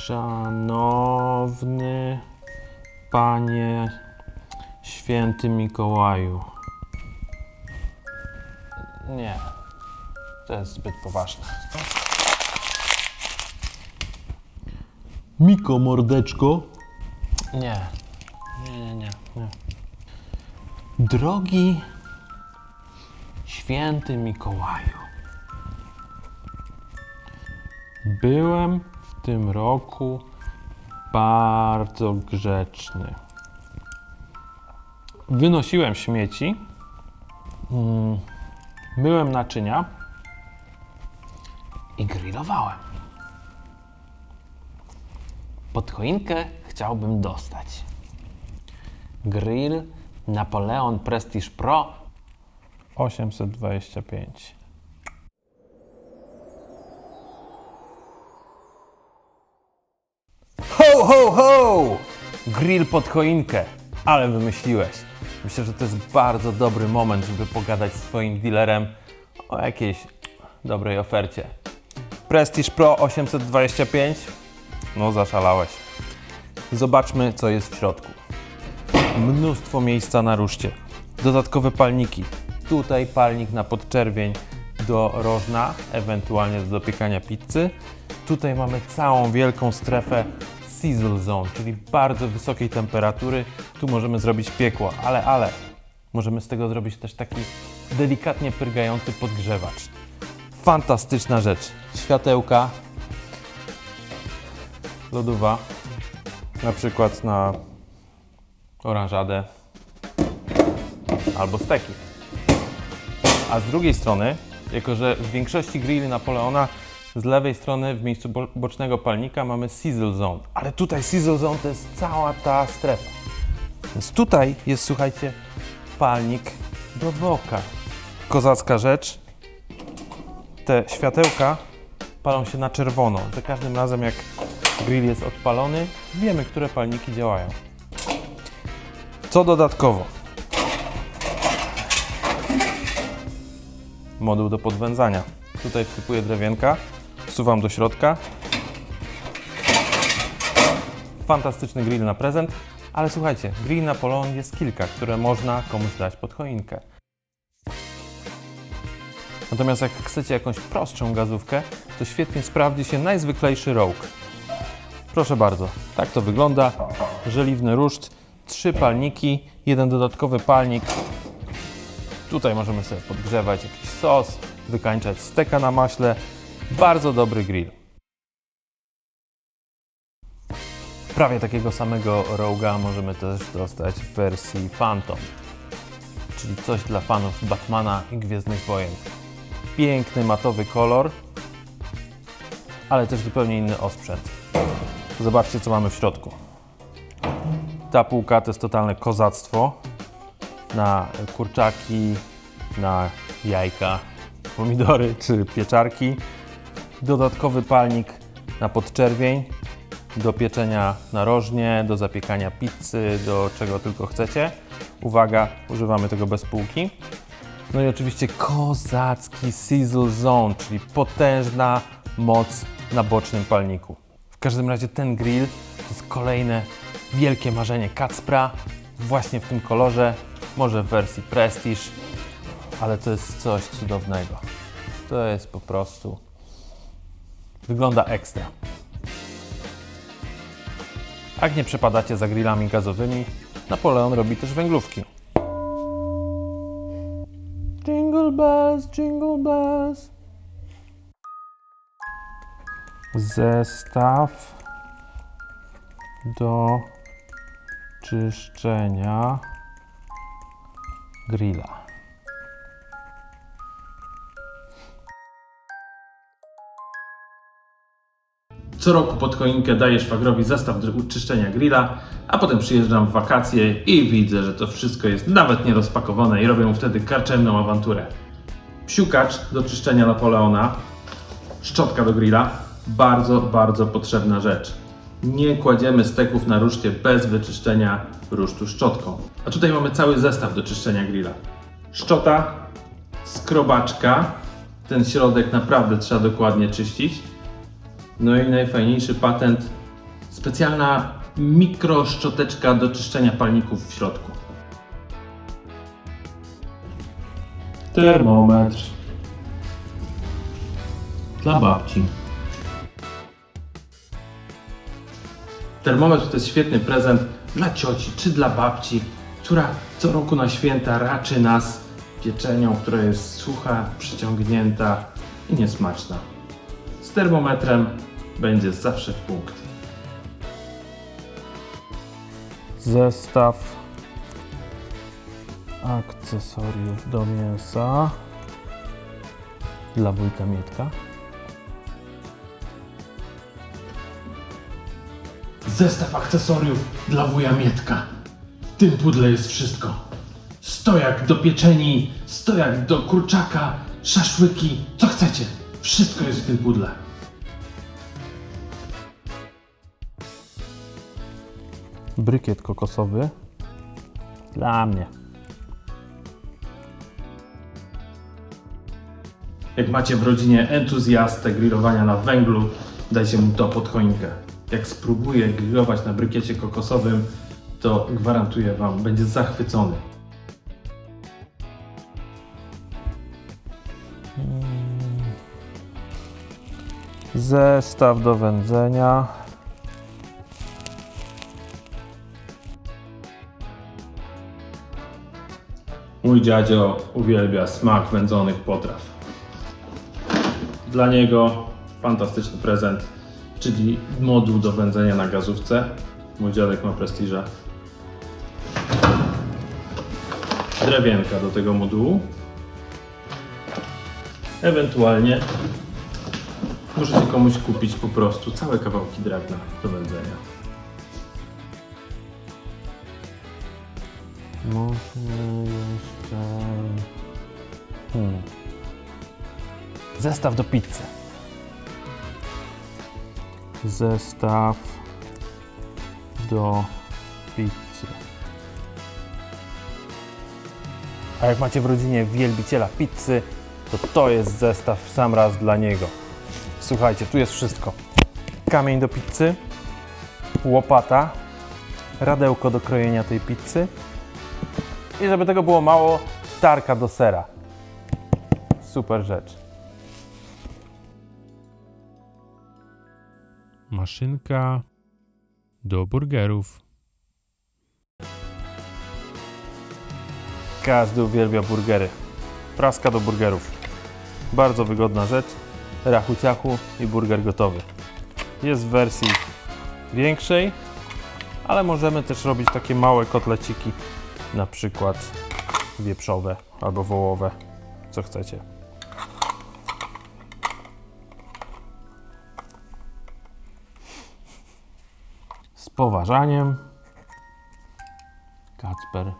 Szanowny Panie Święty Mikołaju. Nie, to jest zbyt poważne. Miko, mordeczko. Nie, nie, nie, nie. nie. Drogi Święty Mikołaju. Byłem tym roku bardzo grzeczny. Wynosiłem śmieci, mm, myłem naczynia i grillowałem. Pod choinkę chciałbym dostać grill Napoleon Prestige Pro 825. Ho, ho, ho! Grill pod choinkę. Ale wymyśliłeś. Myślę, że to jest bardzo dobry moment, żeby pogadać z swoim dealerem o jakiejś dobrej ofercie. Prestige Pro 825. No, zaszalałeś. Zobaczmy, co jest w środku. Mnóstwo miejsca na ruszcie. Dodatkowe palniki. Tutaj palnik na podczerwień do rożna, ewentualnie do dopiekania pizzy. Tutaj mamy całą wielką strefę sizzle zone, czyli bardzo wysokiej temperatury. Tu możemy zrobić piekło, ale, ale możemy z tego zrobić też taki delikatnie pyrgający podgrzewacz. Fantastyczna rzecz. Światełka, lodowa, na przykład na oranżadę albo steki. A z drugiej strony, jako że w większości grilli Napoleona z lewej strony w miejscu bo- bocznego palnika mamy sizzle zone, ale tutaj sizzle zone to jest cała ta strefa. Więc tutaj jest, słuchajcie, palnik do woka. Kozacka rzecz. Te światełka palą się na czerwono. Za każdym razem jak grill jest odpalony, wiemy, które palniki działają. Co dodatkowo? Moduł do podwędzania. Tutaj wsypuję drewienka, wsuwam do środka. Fantastyczny grill na prezent, ale słuchajcie, grill Napoleon jest kilka, które można komuś dać pod choinkę. Natomiast jak chcecie jakąś prostszą gazówkę, to świetnie sprawdzi się najzwyklejszy Rogue. Proszę bardzo, tak to wygląda. Żeliwny ruszt, trzy palniki, jeden dodatkowy palnik. Tutaj możemy sobie podgrzewać jakiś sos, wykańczać steka na maśle. Bardzo dobry grill. Prawie takiego samego Roga możemy też dostać w wersji Phantom, czyli coś dla fanów Batmana i Gwiezdnych Wojen. Piękny matowy kolor, ale też zupełnie inny osprzęt. Zobaczcie, co mamy w środku. Ta półka to jest totalne kozactwo na kurczaki, na jajka, pomidory czy pieczarki. Dodatkowy palnik na podczerwień do pieczenia narożnie, do zapiekania pizzy, do czego tylko chcecie. Uwaga, używamy tego bez półki. No i oczywiście kozacki Sizzle Zone, czyli potężna moc na bocznym palniku. W każdym razie ten grill to jest kolejne wielkie marzenie Kacpra, właśnie w tym kolorze, może w wersji Prestige, ale to jest coś cudownego. To jest po prostu... Wygląda ekstra. Jak nie przepadacie za grillami gazowymi, Napoleon robi też węglówki. Jingle bells, jingle bells. Zestaw do czyszczenia grilla. Co roku pod choinkę daję szwagrowi zestaw do czyszczenia grilla, a potem przyjeżdżam w wakacje i widzę, że to wszystko jest nawet nie rozpakowane i robię mu wtedy karczemną awanturę. Psiukacz do czyszczenia Napoleona, szczotka do grilla, bardzo, bardzo potrzebna rzecz. Nie kładziemy steków na ruszcie bez wyczyszczenia rusztu szczotką. A tutaj mamy cały zestaw do czyszczenia grilla. Szczota, skrobaczka, ten środek naprawdę trzeba dokładnie czyścić. No i najfajniejszy patent specjalna mikroszczoteczka do czyszczenia palników w środku. Termometr dla babci. Termometr to jest świetny prezent dla cioci czy dla babci, która co roku na święta raczy nas pieczenią, która jest sucha, przyciągnięta i niesmaczna. Z termometrem będzie zawsze w punkt. Zestaw akcesoriów do mięsa dla wujka Mietka. Zestaw akcesoriów dla wuja Mietka. W tym pudle jest wszystko. Stojak do pieczeni, stojak do kurczaka, szaszłyki, co chcecie. Wszystko jest w tym pudle. Brykiet kokosowy dla mnie. Jak macie w rodzinie entuzjastę grillowania na węglu, dajcie mu to pod choinkę. Jak spróbuje grillować na brykiecie kokosowym, to gwarantuję wam, będzie zachwycony. Zestaw do wędzenia. Mój dziadzio uwielbia smak wędzonych potraw. Dla niego fantastyczny prezent, czyli moduł do wędzenia na gazówce. Mój dziadek ma prestiża. Drewienka do tego modułu. Ewentualnie możecie komuś kupić po prostu całe kawałki drewna do wędzenia. Może jeszcze. Hmm. Zestaw do pizzy. Zestaw do pizzy. A jak macie w rodzinie wielbiciela pizzy, to to jest zestaw w sam raz dla niego. Słuchajcie, tu jest wszystko. Kamień do pizzy, łopata, radełko do krojenia tej pizzy, i żeby tego było mało, tarka do sera. Super rzecz. Maszynka do burgerów. Każdy uwielbia burgery. Praska do burgerów. Bardzo wygodna rzecz. Rachu ciachu i burger gotowy. Jest w wersji większej, ale możemy też robić takie małe kotleciki, na przykład wieprzowe albo wołowe, co chcecie. Z poważaniem. Kacper